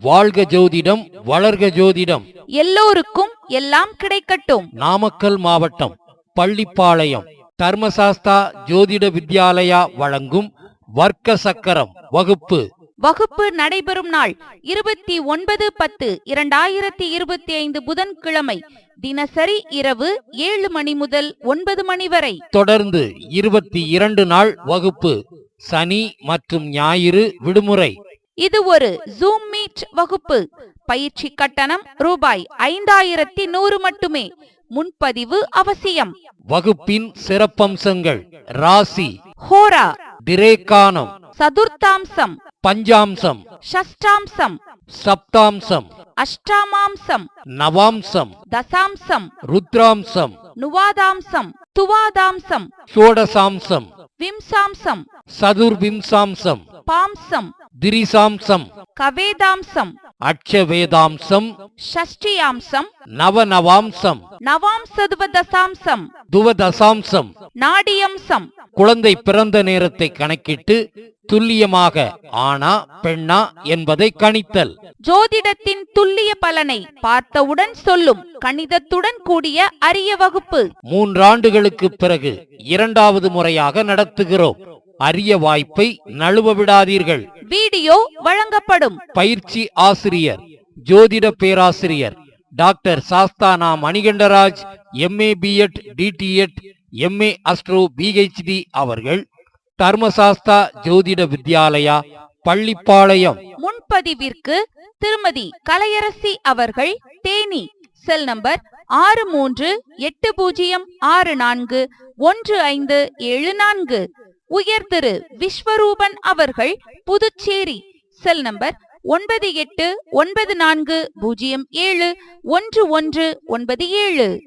வாழ்க ஜோதிடம் வளர்க ஜோதிடம். எல்லோருக்கும் எல்லாம் கிடைக்கட்டும். நாமக்கல் மாவட்டம் பள்ளிப்பாளையம் தர்மசாஸ்தா ஜோதிட வித்யாலயா வழங்கும் வர்க்க சக்கரம் வகுப்பு. வகுப்பு நடைபெறும் நாள் இருபத்தி ஒன்பது பத்து இரண்டாயிரத்தி இருபத்தி ஐந்து புதன்கிழமை தினசரி இரவு ஏழு மணி முதல் ஒன்பது மணி வரை. தொடர்ந்து இருபத்தி இரண்டு நாள் வகுப்பு சனி மற்றும் ஞாயிறு விடுமுறை. இது ஒரு ஜூம் மீட் வகுப்பு. பயிற்சி கட்டணம் ரூபாய் ஐந்தாயிரத்தி நூறு மட்டுமே. முன்பதிவு அவசியம். வகுப்பின் சிறப்பம்சங்கள் ராசி. ஹோரா. திரேகானம் சதுர்த்தாம்சம். பஞ்சாம்சம். ஷஷ்டாம்சம். சப்தாம்சம். அஷ்டாமாம்சம். நவாம்சம். தசாம்சம். ருத்ராம்சம். நுவாதாம்சம். துவாதாம்சம். ஷோடசாம்சம். விம்சாம்சம். சதுர்விம்சாம்சம். பாம்சம். திரிசாம்சம். கவேதாம்சம். அட்சவேதாம்சம் ஷஷ்டியாம்சம். நவநவாம்சம். நவாம்சதுவதசாம்சம். துவதசாம்சம். நாடியம்சம். குழந்தை பிறந்த நேரத்தை கணக்கிட்டு துல்லியமாக ஆனா பெண்ணா என்பதை கணித்தல். ஜோதிடத்தின் துல்லிய பலனை பார்த்தவுடன் சொல்லும் கணிதத்துடன் கூடிய அரிய வகுப்பு. மூன்றாண்டுகளுக்கு பிறகு இரண்டாவது முறையாக நடத்துகிறோம். அரிய வாய்ப்பை நழுவ விடாதீர்கள். வீடியோ வழங்கப்படும். பயிற்சி ஆசிரியர் ஜோதிட பேராசிரியர் doctor Sasthana Manikandaraj MA BEd DTEd MA astro PhD அவர்கள் தர்மசாஸ்தா ஜோதிட வித்யாலயா பள்ளிப்பாளையம். முன்பதிவிற்கு திருமதி கலையரசி அவர்கள் தேனி. செல் நம்பர் ஆறு மூன்று எட்டு பூஜ்ஜியம் ஆறு நான்கு ஒன்று ஐந்து ஏழு நான்கு. உயர் திரு விஸ்வரூபன் அவர்கள் புதுச்சேரி. செல் நம்பர் ஒன்பது எட்டு ஒன்பது நான்கு பூஜ்ஜியம் ஏழு ஒன்று ஒன்று ஒன்பது ஏழு.